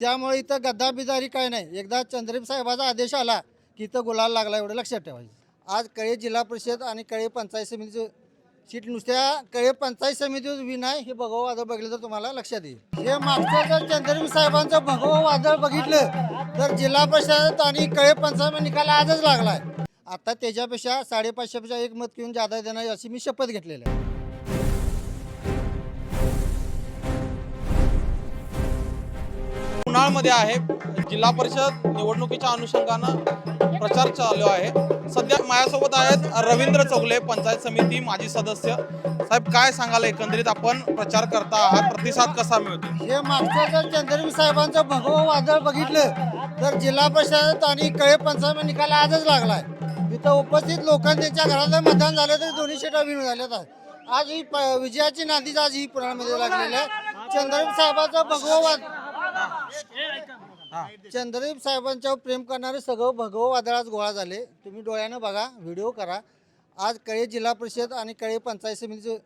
त्यामुळे इथं गद्दाबिजारी काय नाही. एकदा चंद्रीप साहेबाचा आदेश आला की इथं गुलाल लागला एवढं लक्षात ठेवायचं. आज कळे जिल्हा परिषद आणि कळे पंचायत समितीचं सीट नुसत्या कळे पंचायत समितीवर विन आहे हे भगव वादळ बघितलं तर तुम्हाला लक्षात येईल. हे मागचं जर चंद्रवीर साहेबांचं भगव वादळ बघितलं तर जिल्हा परिषद आणि कळे पंचायत निकाल आजच लागलाय. आता त्याच्यापेक्षा साडेपाचशेपेक्षा एक मत घेऊन जादा देणार अशी मी शपथ घेतलेली आहे. शहरामध्ये आहे. जिल्हा परिषद निवडणुकीच्या अनुषंगानं प्रचार चालू आहे. सध्या माझ्यासोबत आहेत रवींद्र चौगले पंचायत समिती माजी सदस्य. साहेब काय सांगाल? एकंदरीत आपण प्रचार करता आहात. प्रतिसाद कसा मिळतो हे मागचं जर चंद्रवीर साहेबांचं भगव वादळ बघितलं तर जिल्हा परिषद आणि कळे पंचायत निकाल आजच लागलाय. इथं उपस्थित लोकांच्या त्यांच्या मतदान झालं तर दोन्ही शेटा विन झाल्यात आहे आज ही प- विजयाची नांदीच आज ही पुराणामध्ये लागलेली आहे. चंद्रवीर साहेबांचं भगव वाद चंद्रदीप साहेबांच्यावर प्रेम करणारे सगळं भगव वादळात गोळा झाले. तुम्ही डोळ्यानं बघा व्हिडिओ करा. आज कळे जिल्हा परिषद आणि कळे पंचायत समितीचं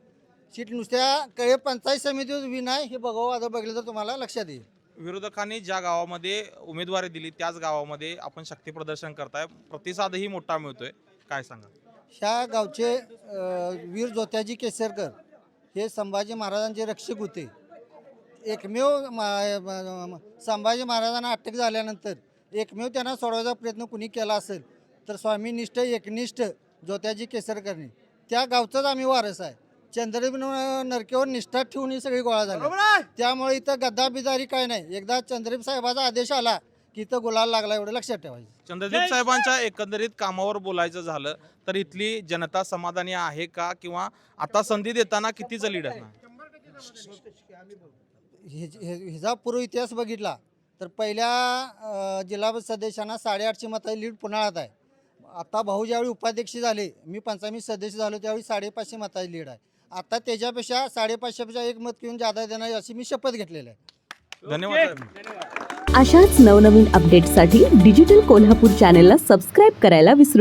सीट नुसत्या कळे पंचायत समितीवर विन आहे हे भगव वादळ बघितलं तर तुम्हाला लक्षात येईल. विरोधकांनी ज्या गावामध्ये उमेदवारी दिली त्याच गावामध्ये आपण शक्ती प्रदर्शन करताय. प्रतिसादही मोठा मिळतोय. काय सांगा? ह्या गावचे अ, वीर ज्योत्याजी केसरकर हे संभाजी महाराजांचे रक्षक होते. एकमेव मा- म- म- संभाजी महाराजांना अटक झाल्यानंतर एकमेव त्यांना सोडवायचा प्रयत्न कुणी केला असेल तर स्वामीनिष्ठ एकनिष्ठ ज्योत्याजी केसरकरने त्या गावचाच आम्ही वारस आहे. चंद्रबीन नरकेवर निष्ठा ठेवून ही सगळी गोळा झाली. त्यामुळे इथं गद्दा बिदारी काय नाही. एकदा चंद्रदीप साहेबाचा आदेश आला की इथं गुलाल लागला एवढं लक्षात ठेवायचं. चंद्रदीप साहेबांच्या एकंदरीत कामावर बोलायचं झालं तर इथली जनता समाधानी आहे का? किंवा आता संधी देताना कितीचं लीड असणार हिज- हि- हिचा पूर्व इतिहास बघितला तर पहिल्या अ, जिल्हा सदस्यांना साडेआठशे मता लीड पुण्याळ्यात आहे. आता भाऊ ज्यावेळी उपाध्यक्ष झाले मी पंचायत सदस्य झालो त्यावेळी साडेपाचशे मताची लीड आहे. आता त्याच्यापेक्षा साडेपाचशेपेक्षा एक मत घेऊन जादा देणार अशी मी शपथ घेतलेली आहे. धन्यवाद साहेब. अशाच नवनवीन अपडेट्ससाठी डिजिटल कोल्हापूर चॅनेलला सबस्क्राईब करायला विसरू नका.